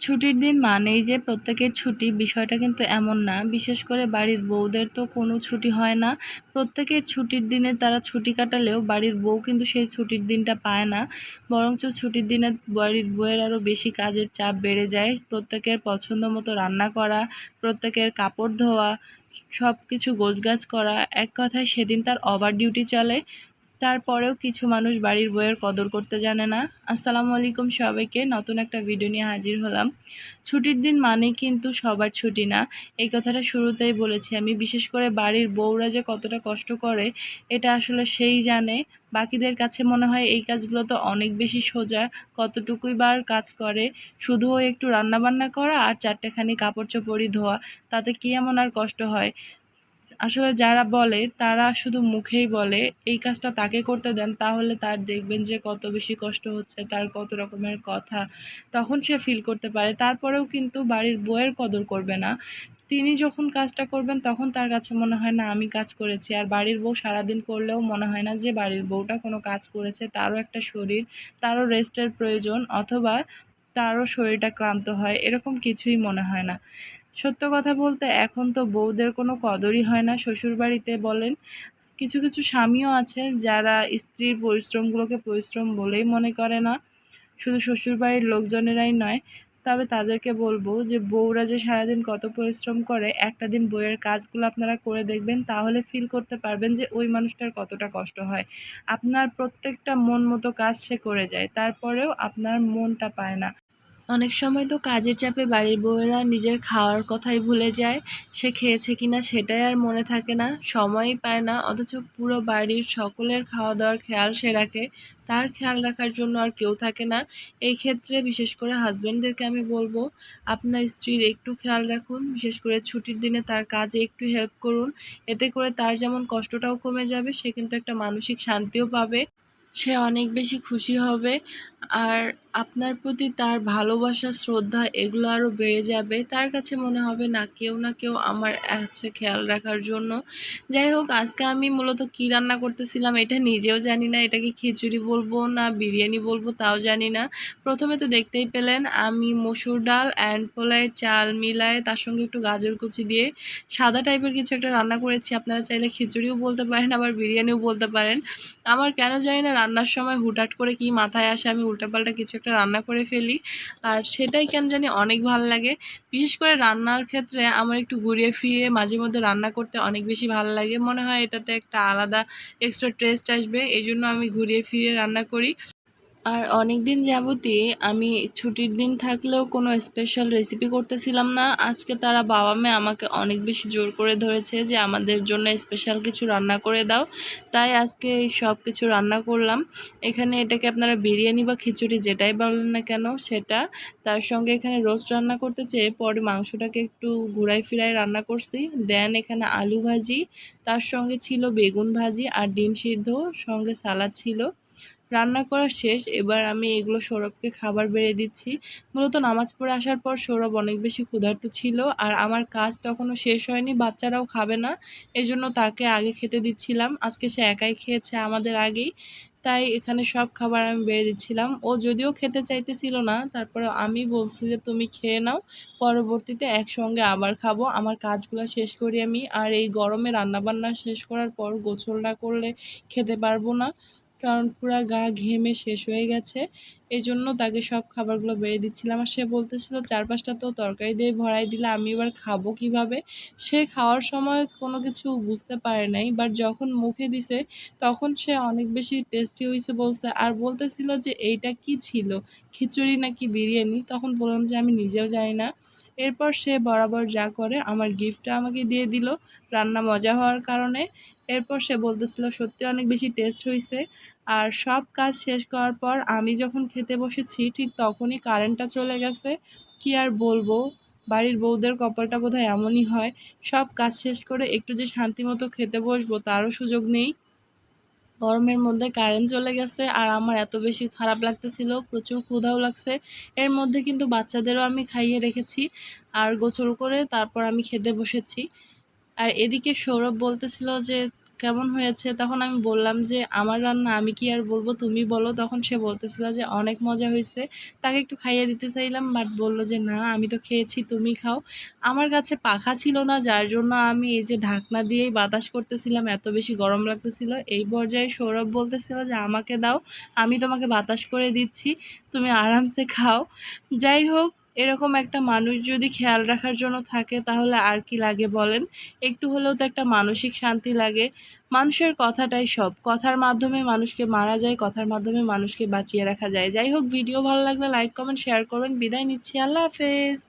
ছুটির দিন মানেই যে প্রত্যেকের ছুটি, বিষয়টা কিন্তু এমন না। বিশেষ করে বাড়ির বউদের তো কোনো ছুটি হয় না। প্রত্যেকের ছুটির দিনে তারা ছুটি কাটালেও বাড়ির বউ কিন্তু সেই ছুটির দিনটা পায় না। বরঞ্চ ছুটির দিনে বাড়ির বউয়ের আরও বেশি কাজের চাপ বেড়ে যায়। প্রত্যেকের পছন্দ মতো রান্না করা, প্রত্যেকের কাপড় ধোয়া সব কিছু গোছগাছ করা। এক কথায় সেদিন তার ওভার ডিউটি চলে। তারপরেও কিছু মানুষ বাড়ির বইয়ের কদর করতে জানে না। আসসালামু আলাইকুম সবাইকে, নতুন একটা ভিডিও নিয়ে হাজির হলাম। ছুটির দিন মানেই কিন্তু সবার ছুটি না। এই কথাটা শুরুতেই বলেছি আমি, বিশেষ করে বাড়ির বউরা যে কতটা কষ্ট করে, এটা আসলে সেই জানে। বাকিদের কাছে মনে হয় এই কাজগুলো তো অনেক বেশি সোজা, কতটুকুই বার কাজ করে। শুধু একটু রান্নাবান্না করা আর চারটেখানি কাপড় চোপড়ই ধোয়া, তাতে কি এমন আর কষ্ট হয়? আসলে যারা বলে, তারা শুধু মুখেই বলে, এই কাজটা তাকে করতে দেন, তাহলে তার দেখবেন যে কত বেশি কষ্ট হচ্ছে, তার কত রকমের কথা তখন সে ফিল করতে পারে। তারপরেও কিন্তু বাড়ির বউয়ের কদর করবে না। তিনি যখন কাজটা করবেন, তখন তার কাছে মনে হয়, না, আমি কাজ করেছি। আর বাড়ির বউ সারাদিন করলেও মনে হয় না যে বাড়ির বউটা কোনো কাজ করেছে। তারও একটা শরীর, তারও রেস্টের প্রয়োজন, অথবা তারও শরীরটা ক্লান্ত হয়, এরকম কিছুই মনে হয় না। সত্য কথা বলতে এখন তো বউদের কোনো কদরই হয় না শ্বশুরবাড়িতে বলেন। কিছু কিছু স্বামীও আছে যারা স্ত্রীর পরিশ্রমগুলোকে পরিশ্রম বলেই মনে করে না। শুধু শ্বশুরবাড়ির লোকজনেরাই নয়, তবে তাদেরকে বলব যে বউরা যে সারাদিন কত পরিশ্রম করে, একটা দিন বইয়ের কাজগুলো আপনারা করে দেখবেন, তাহলে ফিল করতে পারবেন যে ওই মানুষটার কতটা কষ্ট হয়। আপনার প্রত্যেকটা মন মতো কাজ সে করে যায়, তারপরেও আপনার মনটা পায় না। অনেক সময় তো কাজের চাপে বাড়ির বউয়েরা নিজের খাওয়ার কথাই ভুলে যায়, সে খেয়েছে কিনা সেটাই আর মনে থাকে না, সময়ই পায় না, অথচ পুরো বাড়ির সকলের খাওয়া দাওয়ার খেয়াল সে রাখে, তার খেয়াল রাখার জন্য আর কেউ থাকে না। এই ক্ষেত্রে বিশেষ করে হাজব্যান্ডদেরকে আমি বলব, আপনার স্ত্রীর একটু খেয়াল রাখুন, বিশেষ করে ছুটির দিনে তার কাজে একটু হেল্প করুন, এতে করে তার যেমন কষ্টটাও কমে যাবে, সে কিন্তু একটা মানসিক শান্তিও পাবে। সে অনেক বেশি খুশি হবে। আর আপনার প্রতি তার ভালোবাসা, শ্রদ্ধা এগুলো আরও বেড়ে যাবে। তার কাছে মনে হবে, না, কেউ না কেউ আমার আছে খেয়াল রাখার জন্য। যাই হোক, আজকে আমি মূলত কী রান্না করতেছিলাম এটা নিজেও জানি না। এটাকে খিচুড়ি বলব না বিরিয়ানি বলব তাও জানি না। প্রথমে তো দেখতেই পেলেন, আমি মসুর ডাল অ্যান্ড পোলায় চাল মিলায় তার সঙ্গে একটু গাজর কুচি দিয়ে সাদা টাইপের কিছু একটা রান্না করেছি। আপনারা চাইলে খিচুড়িও বলতে পারেন, আবার বিরিয়ানিও বলতে পারেন। আমার কেন জানি না রান্নার সময় হুটহাট করে কি মাথায় আসে আমি উল্টাপাল্টা কিছু একটা রান্না করে ফেলি। আর সেটাই কেন জানি অনেক ভালো লাগে। বিশেষ করে রান্নার ক্ষেত্রে আমার একটু ঘুরিয়ে ফিরিয়ে মাঝে মধ্যে রান্না করতে অনেক বেশি ভালো লাগে। মনে হয় এটাতে একটা আলাদা এক্সট্রা টেস্ট আসবে। এই জন্য আমি ঘুরিয়ে ফিরিয়ে রান্না করি। আর অনেক দিন যাবতই আমি ছুটির দিন থাকলেও কোনো স্পেশাল রেসিপি করতেছিলাম না। আজকে তারা বাবা মেয়ে আমাকে অনেক বেশি জোর করে ধরেছে যে আমাদের জন্য স্পেশাল কিছু রান্না করে দাও। তাই আজকে সব কিছু রান্না করলাম। এখানে এটাকে আপনারা বিরিয়ানি বা খিচুড়ি যেটাই বলেন না কেন, সেটা। তার সঙ্গে এখানে রোস্ট রান্না করতে চেয়ে পরে মাংসটাকে একটু ঘুরাই ফিরাই রান্না করছি। দেন এখানে আলু ভাজি, তার সঙ্গে ছিল বেগুন ভাজি আর ডিম সিদ্ধ, সঙ্গে সালাদ ছিল। রান্না করা শেষ, এবার আমি এগুলো সৌরভকে খাবার বেড়ে দিচ্ছি। মূলত নামাজ পড়ে আসার পর সৌরভ অনেক বেশি ক্ষুধার্ত ছিল আর আমার কাজ তখনও শেষ হয়নি, বাচ্চারাও খাবে না, এজন্য তাকে আগে খেতে দিচ্ছিলাম। আজকে সে একাই খেয়েছে আমাদের আগেই, তাই এখানে সব খাবার আমি বেড়ে দিচ্ছিলাম। ও যদিও খেতে চাইতেছিল না তারপরে আমি বলছি যে, তুমি খেয়ে নাও, পরবর্তীতে একসঙ্গে আবার খাব। আমার কাজগুলো শেষ করি আমি। আর এই গরমে রান্নাবান্না শেষ করার পর গোছল না করলে খেতে পারব না। কারণ পুরা গা ঘেমে শেষ হয়ে গেছে। এই জন্য তাকে সব খাবারগুলো বেড়ে দিচ্ছিলাম। আর সে বলতেছিল চার পাঁচটা তো তরকারি দিয়ে ভরাই দিলে আমি এবার খাব কীভাবে? সে খাওয়ার সময় কোনো কিছু বুঝতে পারে নাই বাট যখন মুখে দিছে, তখন সে অনেক বেশি টেস্টি হয়েছে বলছে। আর বলতেছিল যে, এইটা কি ছিল? খিচুড়ি নাকি বিরিয়ানি? তখন বললাম যে, আমি নিজেও জানি না। এরপর সে বরাবর যা করে, আমার গিফটটা আমাকে দিয়ে দিল। রান্না মজা হওয়ার কারণে। এরপর সে বলতেছিল, সত্যি অনেক বেশি টেস্ট হয়েছে আর সব কাজ শেষ করার পর আমি যখন খেতে বসেছি, ঠিক তখনই কারেন্টটা চলে গেছে। কি আর বলব? বাড়ির বউদের কপালটা বোধহয় এমনই হয়। সব কাজ শেষ করে একটু যে শান্তি মতো খেতে বসবো, তারও সুযোগ নেই। গরমের মধ্যে কারেন্ট চলে গেছে আর আমার এত বেশি খারাপ লাগতেছিল, প্রচুর ক্ষুধাও লাগছে। এর মধ্যে কিন্তু বাচ্চাদেরও আমি খাইয়ে রেখেছি আর গোসল করে তারপর আমি খেতে বসেছি। আর এদিকে সৌরভ বলতেছিল যে কেমন হয়েছে, তখন আমি বললাম যে, আমার রান্না আমি কি আর বলব? তুমি বলো। তখন সে বলতেছিল যে, অনেক মজা হয়েছে। তাকে একটু খাইয়ে দিতে চাইলাম, বাট বলল যে, না, আমি তো খেয়েছি, তুমি খাও। আমার কাছে পাখা ছিল না, যার জন্য আমি এই যে ঢাকনা দিয়েই বাতাস করতেছিলাম, এত বেশি গরম লাগতেছিল। এই পর্যায়ে সৌরভ বলতেছিল যে, আমাকে দাও, আমি তোমাকে বাতাস করে দিচ্ছি, তুমি আরামসে খাও। যাই হোক এরকম একটা মানুষ যদি খেয়াল রাখার জন্য থাকে, তাহলে আর কি লাগে বলেন? একটু হলেও তো একটা মানসিক শান্তি লাগে। মানুষের কথাটাই সব। কথার মাধ্যমে মানুষকে মারা যায়, কথার মাধ্যমে মানুষকে বাঁচিয়ে রাখা যায়। যাই হোক, ভিডিও ভালো লাগলে লাইক কমেন্ট শেয়ার করবেন। বিদায় নিচ্ছি। আল্লাহ হাফেজ।